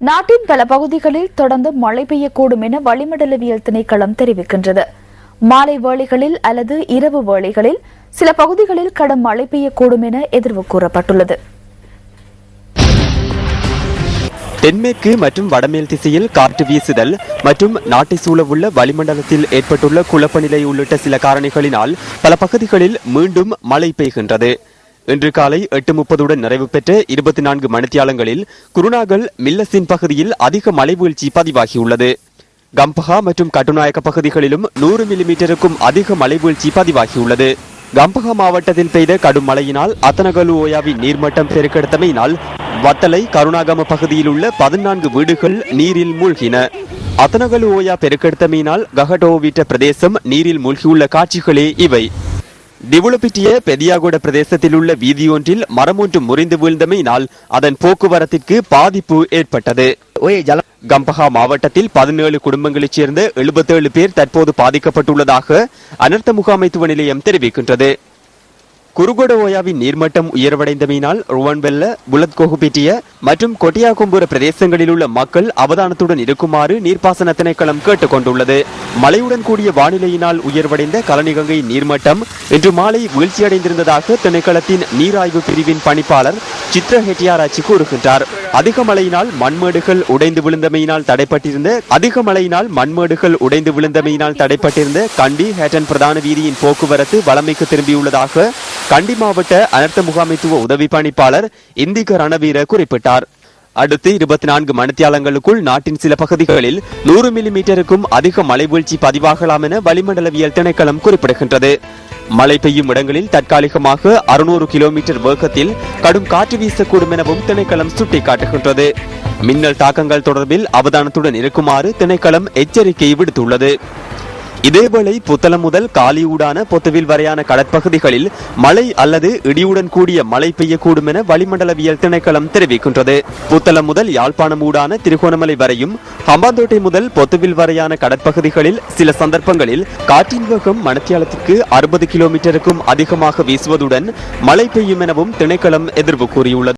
நாட்டின் பல பகுதிகளில் தொடர்ந்து மழை பெய்யக்கூடும் என வளிமண்டலவியல் திணைக்களம் தெரிவிக்கின்றது. மாலை வேளைகளில் அல்லது இரவு வேளைகளில் சில பகுதிகளில் கடும் மழை பெய்யக்கூடும் என எதிர்வு கூறப்பட்டுள்ளது. தென்மேற்கு மற்றும் வடமேல் திசையில் காற்று வீசுதல் மற்றும் நாட்டை சூழவுள்ள வளிமண்டலத்தில் ஏற்பட்டுள்ள குழப்பநிலை உள்ளிட்ட சில காரணிகளினால் பல பகுதிகளில் மீண்டும் மழை பெய்கின்றது. இன்று காலை எட்டு முப்பதுடன் நிறைவு பெற்ற இருபத்தி நான்கு மணித்தியாலங்களில் குருணாகல் மில்லசின் பகுதியில் அதிக மழை வீழ்ச்சி பதிவாகியுள்ளது. கம்பஹா மற்றும் கட்டுநாயக்க பகுதிகளிலும் நூறு மில்லிமீட்டருக்கும் அதிக மழை வீழ்ச்சி பதிவாகியுள்ளது. கம்பஹா மாவட்டத்தில் பெய்த கடும் மழையினால் அத்தனகலு ஓயாவின் நீர்மட்டம் பெருக்கெடுத்தமையினால் வத்தலை கருணாகம பகுதியில் உள்ள பதினான்கு வீடுகள் நீரில் மூழ்கின. அத்தனகலு ஓயா பெருக்கெடுத்தமையினால் ககடோவிட்ட பிரதேசம் நீரில் மூழ்கியுள்ள காட்சிகளே இவை. டிவுளப்பிட்டிய பெதியாகோட பிரதேசத்தில் உள்ள வீதியொன்றில் மரமொன்று முறிந்து வீழ்ந்தமையினால் அதன் போக்குவரத்திற்கு பாதிப்பு ஏற்பட்டது. கம்பஹா மாவட்டத்தில் பதினேழு குடும்பங்களைச் சேர்ந்த எழுபத்தேழு பேர் தற்போது பாதிக்கப்பட்டுள்ளதாக அனர்த்த முகாமைத்துவ நிலையம் தெரிவிக்கின்றது. குருகொட ஓயாவின் நீர்மட்டம் உயர்வடைந்தமையினால் ருவன்வெல்ல புலத்கோகுபிட்டிய மற்றும் கொட்டியாகும்புர பிரதேசங்களில் உள்ள மக்கள் அவதானத்துடன் இருக்குமாறு நீர்ப்பாசன திணைக்களம் கேட்டுக் கொண்டுள்ளது மழையுடன் கூடிய வானிலையினால் உயர்வடைந்த கலனிகங்கை நீர்மட்டம் இன்று மாலை வீழ்ச்சியடைந்திருந்ததாக திணைக்களத்தின் நீராய்வு பிரிவின் பணிப்பாளர் சித்ர ஹெட்டியாராச்சி கூறுகின்றார். அதிக மழையினால் மண்மேடுகள் உடைந்து விழுந்தமையினால் தடைப்பட்டிருந்த அதிக மழையினால் மண்மேடுகள் உடைந்து விழுந்தமையினால் தடைப்பட்டிருந்த கண்டி ஹேட்டன் பிரதான வீதியின் போக்குவரத்து வளமைக்கு திரும்பியுள்ளதாக கண்டி மாவட்ட அனர்த்த முகாமைத்துவ உதவி பணிப்பாளர் இந்திக ரணவீர குறிப்பிட்டார். அடுத்து இருபத்தி நான்கு மணித்தியாலங்களுக்குள் நாட்டின் சில பகுதிகளில் நூறு மில்லிமீட்டருக்கும் அதிக மழை வீழ்ச்சி பதிவாகலாம் என வளிமண்டலவியல் திணைக்களம் குறிப்பிடுகின்றது. மழை பெய்யும் இடங்களில் தற்காலிகமாக அறுநூறு கிலோமீட்டர் வேகத்தில் கடும் காற்று வீசக்கூடும் எனவும் திணைக்களம் சுட்டிக்காட்டுகின்றது. மின்னல் தாக்கங்கள் தொடர்பில் அவதானத்துடன் இருக்குமாறு திணைக்களம் எச்சரிக்கை விடுத்துள்ளது. இதேவேளை புத்தளம் முதல் காலியூடான பொத்துவில் வரையான கடற்பகுதிகளில் மழை அல்லது இடியுடன் கூடிய மழை பெய்யக்கூடும் என வளிமண்டலவியல் திணைக்களம் தெரிவிக்கின்றது. புத்தளம் முதல் யாழ்ப்பாணம் ஊடான திருகோணமலை வரையும் ஹம்பாந்தோட்டை முதல் பொத்துவில் வரையான கடற்பகுதிகளில் சில சந்தர்ப்பங்களில் காற்றின் வேகம் மணத்தியாலத்திற்கு அறுபது கிலோமீட்டருக்கும் அதிகமாக வீசுவதுடன் மழை பெய்யும் எனவும் திணைக்களம் எதிர்வு கூறியுள்ளது.